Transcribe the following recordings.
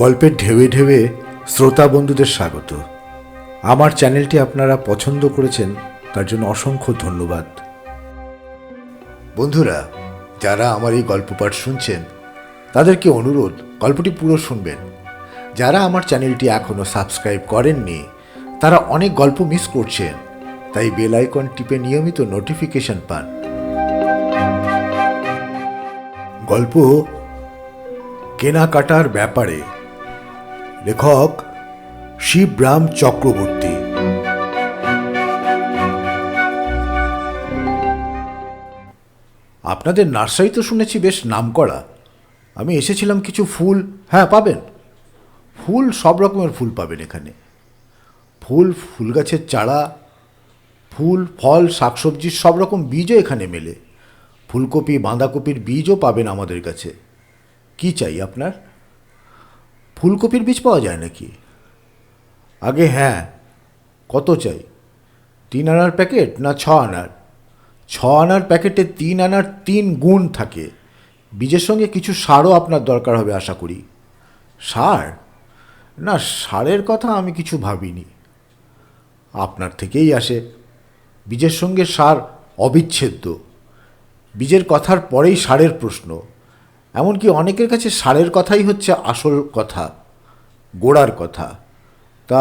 গল্পের ঢেউয়ে ঢেউয়ে শ্রোতা বন্ধুদের স্বাগত। আমার চ্যানেলটি আপনারা পছন্দ করেছেন, তার জন্য অসংখ্য ধন্যবাদ। বন্ধুরা, যারা আমার এই গল্প পাঠ শুনছেন, তাদেরকে অনুরোধ, গল্পটি পুরো শুনবেন। যারা আমার চ্যানেলটি এখনও সাবস্ক্রাইব করেননি, তারা অনেক গল্প মিস করছেন, তাই বেল আইকন টিপে নিয়মিত নোটিফিকেশন পান। গল্প কেনাকাটার ব্যাপারে লেখক শিবরাম চক্রবর্তী। আপনাদের নার্সারি তো শুনেছি বেশ নামকরা আমি এসেছিলাম কিছু ফুল হ্যাঁ পাবেন। ফুল সব রকমের ফুল পাবেন এখানে। ফুল ফুল গাছের চারা, ফুল, ফল শাকসবজির সব রকম বীজও এখানে মেলে। ফুলকপি, বাঁধাকপির বীজও পাবেন আমাদের কাছে। কি চাই আপনার? ফুলকপির বীজ পাওয়া যায় নাকি? আগে হ্যাঁ কত চাই? তিন আনার প্যাকেট না ছ আনার? ছ আনার প্যাকেটে তিন আনার তিন গুণ থাকে। বীজের সঙ্গে কিছু সারও আপনার দরকার হবে আশা করি। সার? না, সারের কথা আমি কিছু ভাবিনি। আপনার থেকেই আসে। বীজের সঙ্গে সার অবিচ্ছেদ্য। বীজের কথার পরেই সারের প্রশ্ন। এমনকি অনেকের কাছে সারের কথাই হচ্ছে আসল কথা, গোড়ার কথা। তা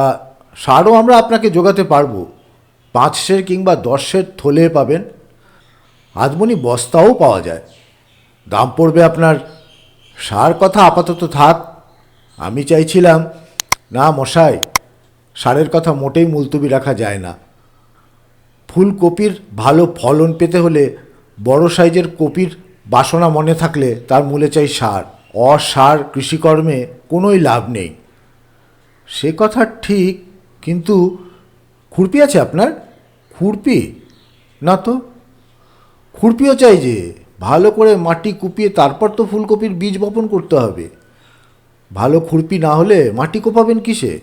সারও আমরা আপনাকে যোগাতে পারব। পাঁচ সের কিংবা দশ সের থলে পাবেন। আজমনি বস্তাও পাওয়া যায়। দাম পড়বে আপনার। সার কথা আপাতত থাক। আমি চাইছিলাম, না মশাই, সারের কথা মোটেই মুলতবি রাখা যায় না। ফুলকপির ভালো ফলন পেতে হলে বড় সাইজের কপির বাসনা মনে থাকলে তার মূলে চাই সার। অসার কৃষিকর্মে কোনোই লাভ নেই। সে কথা ঠিক, কিন্তু খুরপি আছে আপনার? খুরপি? না তো। খুরপিও চাই যে, ভালো করে মাটি কুপিয়ে তারপর তো ফুলকপির বীজ বপন করতে হবে। ভালো খুরপি না হলে মাটি কোপাবেন কিসে?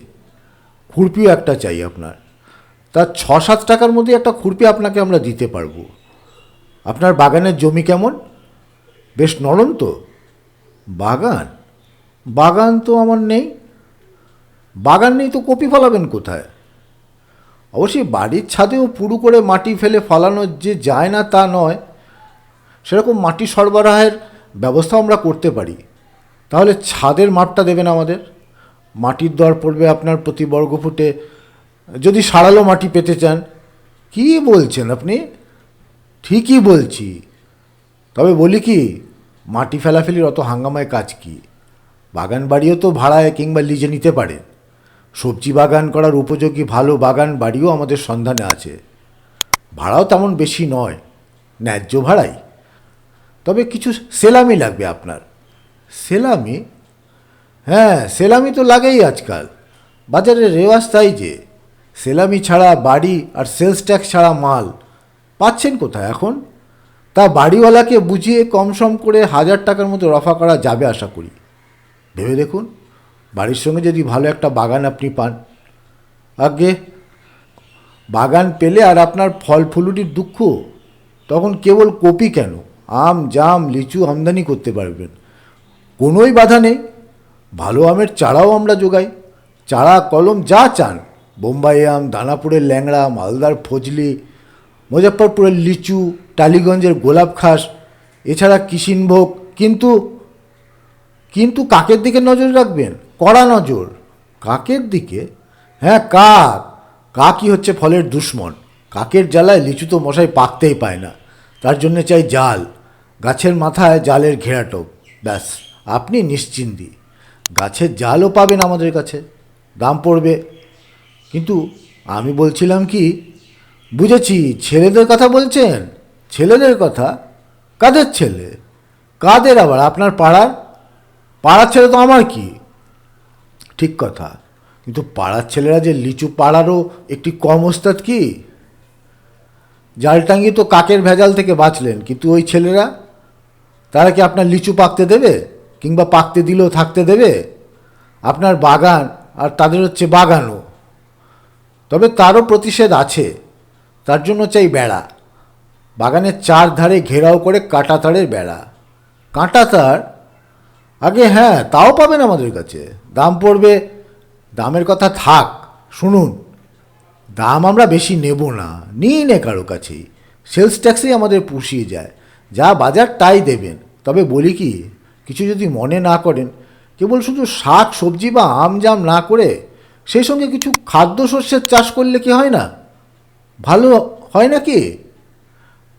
খুরপিও একটা চাই আপনার। তার ছ সাত টাকার মধ্যে একটা খুরপি আপনাকে আমরা দিতে পারব। আপনার বাগানের জমি কেমন? বেশ নরম তো। বাগান? বাগান তো আমার নেই। বাগান নেই তো কপি ফলাবেন কোথায়? অবশ্যই বাড়ির ছাদেও পুরু করে মাটি ফেলে ফলানো যে যায় না তা নয়। সেরকম মাটি সরবরাহের ব্যবস্থা আমরা করতে পারি। তাহলে ছাদের মাপটা দেবেন আমাদের। মাটির দর পড়বে আপনার প্রতি বর্গফুটে যদি সারালো মাটি পেতে চান। কি বলছেন আপনি? ঠিকই বলছি। তবে বলি কি মাটি ফেলাফেলির অত হাঙ্গামায় কাজ কি? বাগান বাড়িও তো ভাড়ায় কিংবা লিজে নিতে পারে। সবজি বাগান করার উপযোগী ভালো বাগান বাড়িও আমাদের সন্ধানে আছে। ভাড়াও তেমন বেশি নয়, ন্যায্য ভাড়াই। তবে কিছু সেলামি লাগবে আপনার। সেলামি? হ্যাঁ সেলামি তো লাগেই আজকাল। বাজারের রেওয়াজ তাই যে। সেলামি ছাড়া বাড়ি আর সেলস ট্যাক্স ছাড়া মাল। পাচ্ছেন কোথায় এখন? তা বাড়িওয়ালাকে বুঝিয়ে কম সম করে হাজার টাকার মতো রফা করা যাবে আশা করি। ভেবে দেখুন, বাড়ির সঙ্গে যদি ভালো একটা বাগান আপনি পান। আগে বাগান পেলে আর আপনার ফল ফুলুটির দুঃখ, তখন কেবল কপি কেন? আম, জাম, লিচু আমদানি করতে পারবেন। কোনোই বাধা নেই। ভালো আমের চারাও আমরা যোগাই চারা, কলম যা চান। বোম্বাই আম, দানাপুরের ল্যাংড়া, মালদার ফজলি, মুজফ্ফরপুরের লিচু টালিগঞ্জের গোলাপ খাস, এছাড়া কিষিনভোগ কিন্তু কিন্তু কাকের দিকে নজর রাখবেন? কড়া নজর। কাকের দিকে? হ্যাঁ কাক। কাকই হচ্ছে ফলের দুশ্মন। কাকের জ্বালায় লিচু তো মশাই পাকতেই পায় না। তার জন্য চাই জাল। গাছের মাথায় জালের ঘেরাটোপ ব্যাস, আপনি নিশ্চিন্তি। গাছের জালও পাবেন আমাদের কাছে। দাম পড়বে। কিন্তু আমি বলছিলাম কি, বুঝেছি, ছেলেদের কথা বলছেন? ছেলেদের কথা, কাদের ছেলে? কাদের আবার? আপনার পাড়ার? পাড়ার ছেলে তো আমার কি? ঠিক কথা। কিন্তু পাড়ার ছেলেরা যে লিচু পাড়ারও একটি কম ওস্তাদ কি? জাল টাঙ্গিয়ে তো কাকের ভেজাল থেকে বাঁচলেন, কিন্তু ওই ছেলেরা? তারা কি আপনার লিচু পাকতে দেবে? কিংবা পাকতে দিলেও থাকতে দেবে? আপনার বাগান আর তাদের হচ্ছে বাগানও। তবে তারও প্রতিষেধ আছে। তার জন্য চাই বেড়া। বাগানের চার ধারে ঘেরাও করে কাঁটা তারের বেড়া। কাঁটা তার আগে হ্যাঁ তাও পাবেন আমাদের কাছে। দাম পড়বে, দামের কথা থাক, শুনুন। দাম আমরা বেশি নেব না নিই নে কারও কাছেই। সেলস ট্যাক্সেই আমাদের পুষিয়ে যায়। যা বাজার তাই দেবেন। তবে বলি কি, কিছু যদি মনে না করেন, কেবল শুধু শাক, সবজি বা আম জাম না করে, সেই সঙ্গে কিছু খাদ্যশস্যের চাষ করলে কি হয় না? ভালো হয় না কি?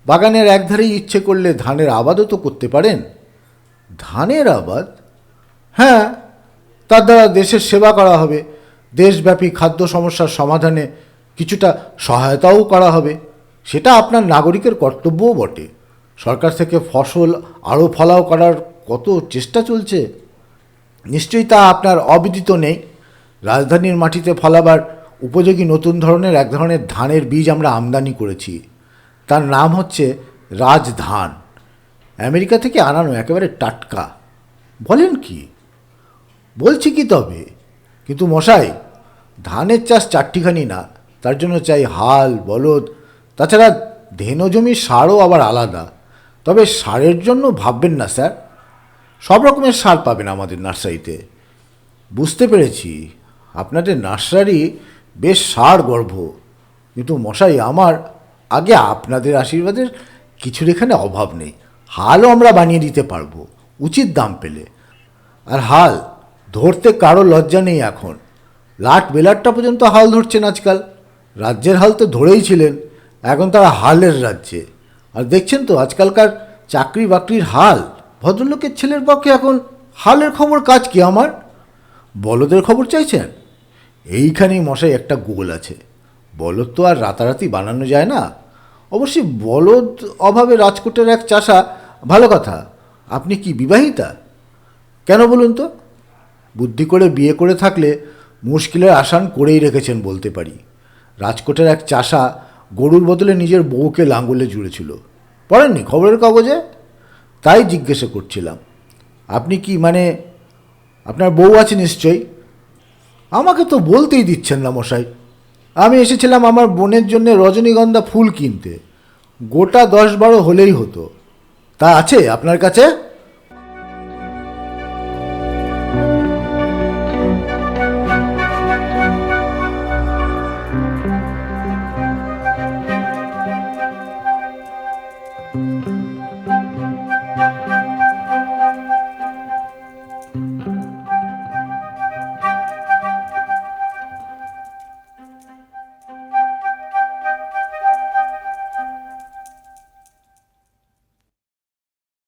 বাগানের একধারেই ইচ্ছে করলে ধানের আবাদও তো করতে পারেন। ধানের আবাদ? হ্যাঁ তার দ্বারা দেশের সেবা করা হবে। দেশব্যাপী খাদ্য সমস্যার সমাধানে কিছুটা সহায়তাও করা হবে। সেটা আপনার নাগরিকের কর্তব্যও বটে। সরকার থেকে ফসল আরও ফলাও করার কত চেষ্টা চলছে? নিশ্চয়ই তা আপনার অবিদিত নেই। রাজধানীর মাটিতে ফলাবার উপযোগী নতুন ধরনের এক ধরনের ধানের বীজ আমরা আমদানি করেছি। তার নাম হচ্ছে রাজধান। আমেরিকা থেকে আনানো একেবারে টাটকা। বলেন কি? বলছি কি তবে? কিন্তু মশাই, ধানের চাষ চারটিখানি না, তার জন্য চাই হাল, বলদ, তাছাড়া ধেনো জমির সারও আবার আলাদা। তবে সারের জন্য ভাববেন না, স্যার। সব রকমের সার পাবেন আমাদের নার্সারিতে। বুঝতে পেরেছি, আপনাদের নার্সারি বেশ সার গর্ভ কিন্তু মশাই, আমার আগে আপনাদের আশীর্বাদের কিছুর এখানে অভাব নেই। হালও আমরা বানিয়ে দিতে পারব, উচিত দাম পেলে। আর হাল, ধরতে কারও লজ্জা নেই এখন। লাট বেলারটা পর্যন্ত হাল ধরছেন আজকাল। রাজ্যের হাল তো ধরেই ছিলেন, এখন তারা হালের রাজ্যে। আর দেখছেন তো, আজকালকার চাকরি বাকরির হাল। ভদ্রলোকের ছেলের পক্ষে এখন হালের খবর কাজ কি আমার? বলদের খবর চাইছেন? এইখানেই মশাই একটা গোল আছে। বলদ তো আর রাতারাতি বানানো যায় না। অবশ্যই বলদ অভাবে রাজকোটের এক চাষা, ভালো কথা। আপনি কি বিবাহিতা? কেন বলুন তো? বুদ্ধি করে বিয়ে করে থাকলে মুশকিলের আসান করেই রেখেছেন বলতে পারি। রাজকোটের এক চাষা গরুর বদলে নিজের বউকে লাঙ্গলে জুড়েছিল। পড়েননি খবরের কাগজে? তাই জিজ্ঞাসা করছিলাম। আপনি কি মানে আপনার বউ আছে নিশ্চয়ই? আমাকে তো বলতেই দিচ্ছেন না মশাই। আমি এসেছিলাম আমার বোনের জন্য রজনীগন্ধা ফুল কিনতে। গোটা দশ বারো হলেই হতো। তা আছে আপনার কাছে?